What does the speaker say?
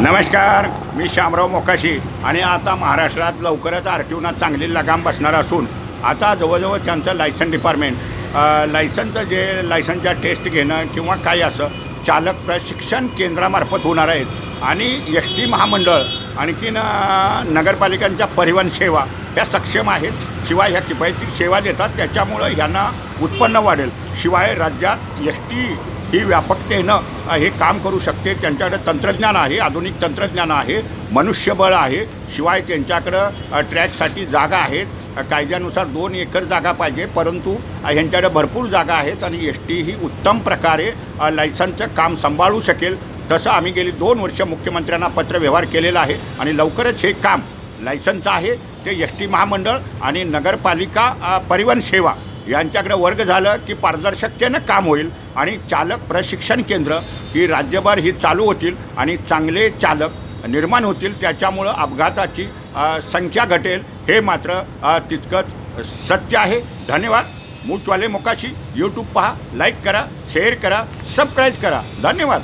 नमस्कार मी श्यामराव मोकाशी आणि आता महाराष्ट्रात लवकरच आर टी चांगली लगाम बसणार असून आता जवळजवळ त्यांचं लायसन डिपार्टमेंट लायसनचं जे लायसनच्या टेस्ट घेणं किंवा काही असं चालक प्रशिक्षण केंद्रामार्फत होणार आहेत. आणि एस टी महामंडळ आणखीन नगरपालिकांच्या परिवहन सेवा ह्या सक्षम आहेत. शिवाय ह्या किफायती सेवा देतात त्याच्यामुळं ह्यांना उत्पन्न वाढेल. शिवाय राज्यात एस टी ही व्यापकतेनं हे काम करू शकते. त्यांच्याकडे तंत्रज्ञान आहे आधुनिक तंत्रज्ञान आहे मनुष्यबळ आहे. शिवाय त्यांच्याकडं ट्रॅकसाठी जागा आहेत. कायद्यानुसार दोन एकर जागा पाहिजे. परंतु ह्यांच्याकडे भरपूर जागा आहेत आणि एस टी ही उत्तम प्रकारे लायसनचं काम सांभाळू शकेल. तसं आम्ही गेली दोन वर्ष मुख्यमंत्र्यांना पत्रव्यवहार केलेला आहे आणि लवकरच हे काम लायसनचं आहे. ते एस टी महामंडळ आणि नगरपालिका परिवहन सेवा यांच्याकडे वर्ग झालं की पारदर्शकतेनं काम होईल. आणि चालक प्रशिक्षण केंद्र ही राज्यभर ही चालू होतील आणि चांगले चालक निर्माण होतील. त्याच्यामुळं अपघाताची संख्या घटेल हे मात्र तितकंच सत्य आहे. धन्यवाद. मूठवाले मोकाशी. यूट्यूब पहा लाईक करा शेअर करा सबस्क्राईब करा. धन्यवाद.